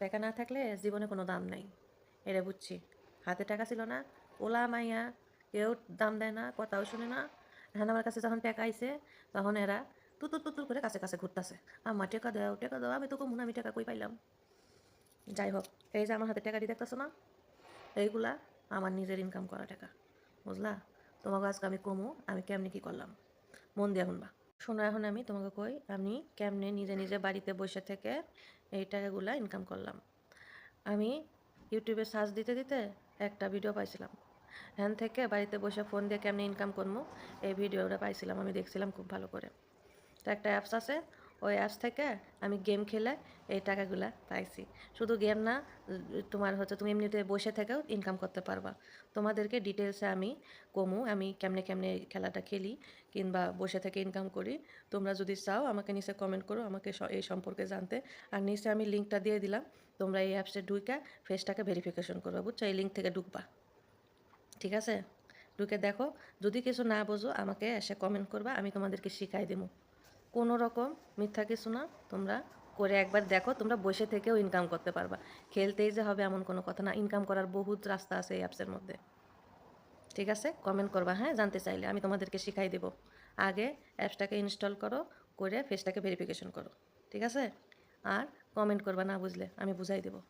টাকা না থাকলে জীবনে কোনো দাম নাই। এটা বুঝছি। হাতে টাকা ছিল না। ওলা মাইয়া কেউ দাম দেয় না, কথাও শুনে না। এখন আমার কাছে যখন টাকা আইছে, তখন এরা তুতুর তুতুর করে কাছে কাছে ঘুরতেছে। আমার টাকা দাও টাকা দাও, আমি তো কমুন আমি টাকা কই পাইলাম? যাই হোক, এই যে আমার হাতে টাকা দিয়ে দেখতেছো না? এইগুলা আমার নিজের ইনকাম করা টাকা। বুঝলা? তোমাকে আজকে আমি কমু, আমি কেমনি কি করলাম? মন দিয়ে শুনবা। শোনো, এখন আমি তোমাকে কই, আমি কেমনে নিজে নিজে বাড়িতে বসে থেকে এই টাকাগুলো ইনকাম করলাম। আমি ইউটিউবে সার্চ দিতে দিতে একটা ভিডিও পাইছিলাম। হ্যান থেকে বাড়িতে বসে ফোন দিয়ে কেমনে ইনকাম করব এই ভিডিওটা পাইছিলাম, আমি দেখছিলাম খুব ভালো করে। তো একটা অ্যাপস আছে ওই অ্যাপস থেকে আমি গেম খেলে এই টাকাগুলা পাইছি। শুধু গেম না, তোমার হচ্ছে তুমি এমনিতে বসে থেকেও ইনকাম করতে পারবা। তোমাদেরকে ডিটেলসে আমি কমু, আমি কেমনে কেমনে খেলাটা খেলি কিংবা বসে থেকে ইনকাম করি। তোমরা যদি চাও আমাকে নিচে কমেন্ট করো, আমাকে এই সম্পর্কে জানতে। আর নিচে আমি লিঙ্কটা দিয়ে দিলাম, তোমরা এই অ্যাপসে ঢুকে ফেসটাকে ভেরিফিকেশন করবা, বুঝছ? এই লিঙ্ক থেকে ঢুকবা। ঠিক আছে? ঢুকে দেখো। যদি কিছু না বোঝো, আমাকে এসে কমেন্ট করবা, আমি তোমাদেরকে শিখাই দেবো কোনো রকম মিথ্যা কিছু না, তোমরা করে একবার দেখো, তোমরা বসে থেকেও ইনকাম করতে পারবা। খেলতেই যে হবে এমন কোনো কথা না ইনকাম করার বহুত রাস্তা আছে এই অ্যাপসের মধ্যে। ঠিক আছে? কমেন্ট করবা হ্যাঁ? জানতে চাইলে, আমি তোমাদেরকে শিখাই দেবো। আগে অ্যাপসটাকে ইনস্টল করো, করে ফেসটাকে ভেরিফিকেশন করো। ঠিক আছে? আর কমেন্ট করবা না বুঝলে, আমি বুঝাই দেবো।